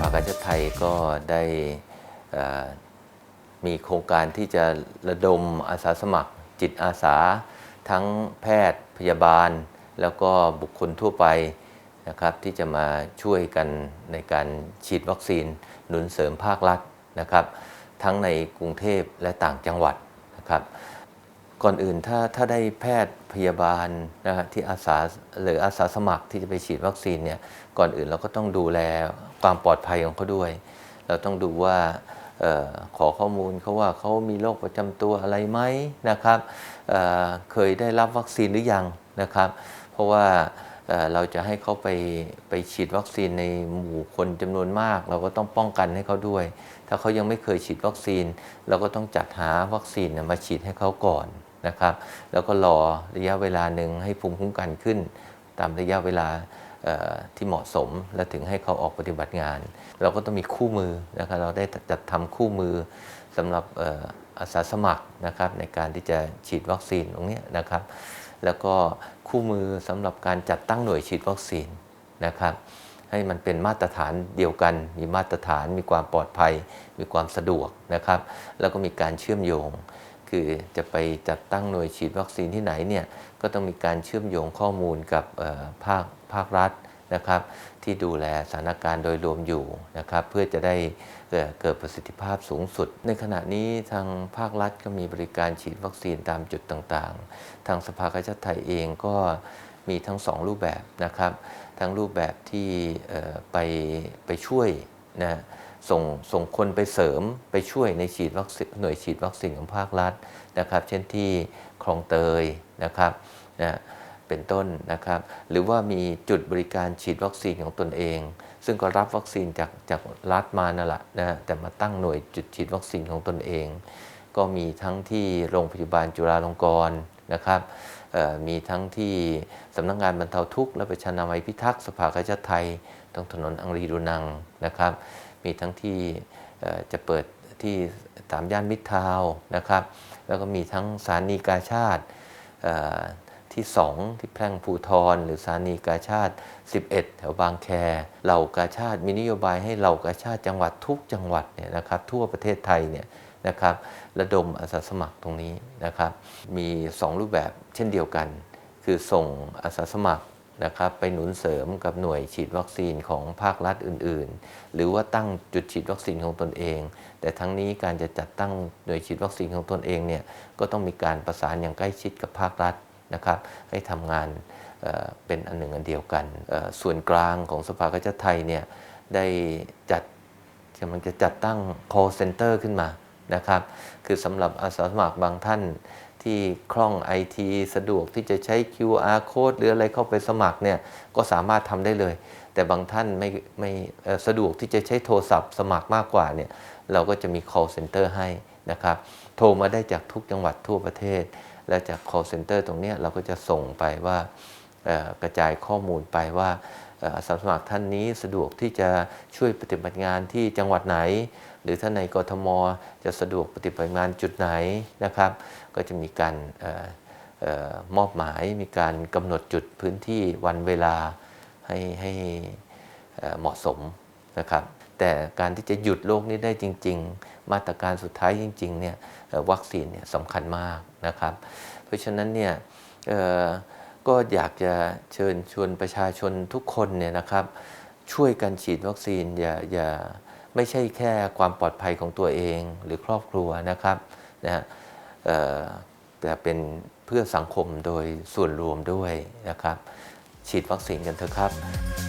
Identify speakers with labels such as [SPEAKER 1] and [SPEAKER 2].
[SPEAKER 1] ภากาชาติไทยก็ได้มีโครงการที่จะระดมอาสาสมัครจิตอาสา ทั้งแพทย์พยาบาล แล้วก็บุคคลทั่วไปนะครับที่จะมาช่วยกันในการฉีดวัคซีนหนุนเสริมภาครัฐนะครับ ทั้งในกรุงเทพและต่างจังหวัดนะครับ ก่อนอื่นถ้าถ้าได้แพทย์พยาบาลนะฮะที่อาสาหรืออาสาสมัครที่จะไปฉีดวัคซีนเนี่ยก่อนอื่นเราก็ต้องดูแลความปลอดภัยของเขาด้วย เราต้องดูว่าออขอข้อมูลเขาว่าเขามีโรคประจำตัวอะไรไหมนะครับเเคยได้รับวัคซีนหรือยังนะครับ เพราะว่าเเราจะให้เขาไปไปฉีดวัคซีนในหมู่คนจำนวนมาก เราก็ต้องป้องกันให้เขาด้วย ถ้าเขายังไม่เคยฉีดวัคซีน เราก็ต้องจัดหาวัคซีนมาฉีดให้เขาก่อน นะครับ แล้วก็รอระยะเวลาหนึ่งให้ภูมิคุ้มกันขึ้น ตามระยะเวลาที่เหมาะสมและถึงให้เขาออกปฏิบัติงาน เราก็ต้องมีคู่มือนะครับเราได้จัดทำคู่มือสำหรับอาสาสมัครนะครับในการที่จะฉีดวัคซีนตรงนี้นะครับ แล้วก็คู่มือสำหรับการจัดตั้งหน่วยฉีดวัคซีนนะครับ ให้มันเป็นมาตรฐานเดียวกัน มีมาตรฐาน มีความปลอดภัย มีความสะดวกนะครับ แล้วก็มีการเชื่อมโยง คือจะไปจัดตั้งหน่วยฉีดวัคซีนที่ไหนเนี่ยก็ต้องมีการเชื่อมโยงข้อมูลกับภาคภาครัฐนะครับ ที่ดูแลสถานการณ์โดยรวมอยู่นะครับ เพื่อจะได้เกิดประสิทธิภาพสูงสุด ในขณะนี้ทางภาครัฐก็มีบริการฉีดวัคซีนตามจุดต่างๆ ทางสภากาชาติไทยเองก็มีทั้งสองรูปแบบนะครับ ทั้งรูปแบบที่ไปไปช่วยนะ ส่งส่งคนไปเสริมไปช่วยในฉีดวัคซีนหน่วยฉีดวัคซีนของภาครัฐนะครับ เช่นที่คลองเตยนะครับนะเป็นต้นนะครับ หรือว่ามีจุดบริการฉีดวัคซีนของตนเอง ซึ่งก็รับวัคซีนจากจากรัฐมานั่นแหละนะแต่มาตั้งหน่วยจุดฉีดวัคซีนของตนเอง ก็มีทั้งที่โรงพยาบาลจุฬาลงกรณ์นะครับมีทั้งที่สำนักงานบรรเทาทุกข์และประชานามัยพิทักษ์สภากาชาติไทยตรงถนนอังรีดูนังนะครับ มีทั้งที่จะเปิดที่ตามย่านมิตรทาวน์นะครับ แล้วก็มีทั้งสถานีกาชาติเอ่อที่ 2 ที่แพร่งภูทร หรือสถานีกาชาติ 11 แถวบางแค เหล่ากาชาติมีนโยบายให้เหล่ากาชาติจังหวัดทุกจังหวัดเนี่ยนะครับทั่วประเทศไทยเนี่ยนะครับระดมอาสาสมัครตรงนี้นะครับ มี 2 รูปแบบเช่นเดียวกัน คือส่งอาสาสมัคร นะครับไปหนุนเสริมกับหน่วยฉีดวัคซีนของภาครัฐอื่น ๆ หรือว่าตั้งจุดฉีดวัคซีนของตนเอง แต่ทั้งนี้การจะจัดตั้งหน่วยฉีดวัคซีนของตนเองเนี่ยก็ต้องมีการประสานอย่างใกล้ชิดกับภาครัฐนะครับให้ทำงานเป็นอันหนึ่งอันเดียวกัน ส่วนกลางของสภากาชาติไทยเนี่ยได้จัดกำลังจะจัดตั้ง call center ขึ้นมา นะครับ คือสำหรับอาสาสมัครบางท่านที่คล่อง IT สะดวกที่จะใช้ QR code หรืออะไรเข้าไปสมัครเนี่ยก็สามารถทำได้เลย แต่บางท่านไม่ไม่สะดวกที่จะใช้โทรศัพท์สมัครมากกว่าเนี่ยเราก็จะมี call center ให้นะครับ โทรมาได้จากทุกจังหวัดทั่วประเทศ และจาก call center ตรงนี้เราก็จะส่งไปว่ากระจายข้อมูลไปว่า อาสาสมัครท่านนี้สะดวกที่จะช่วยปฏิบัติงานที่จังหวัดไหน หรือท่านในกทมจะสะดวกปฏิบัติงานจุดไหนนะครับ ก็จะมีการออมอบหมายมีการกำหนดจุดพื้นที่วันเวลาให้ให้เอ่อเหมาะสมนะครับ แต่การที่จะหยุดโรคนี้ได้จริง ๆ มาตรการสุดท้ายจริงๆเนี่ยวัคซีนเนี่ยสำคัญมากนะครับ เพราะฉะนั้นเนี่ยเอ่อ ก็อยากจะเชิญชวนประชาชนทุกคนเนี่ยนะครับ ช่วยกันฉีดวัคซีนอย่าอย่าไม่ใช่แค่ความปลอดภัยของตัวเองหรือครอบครัวนะครับนะแต่เป็นเพื่อสังคมโดยส่วนรวมด้วยนะครับ ฉีดวัคซีนกันเถอะครับ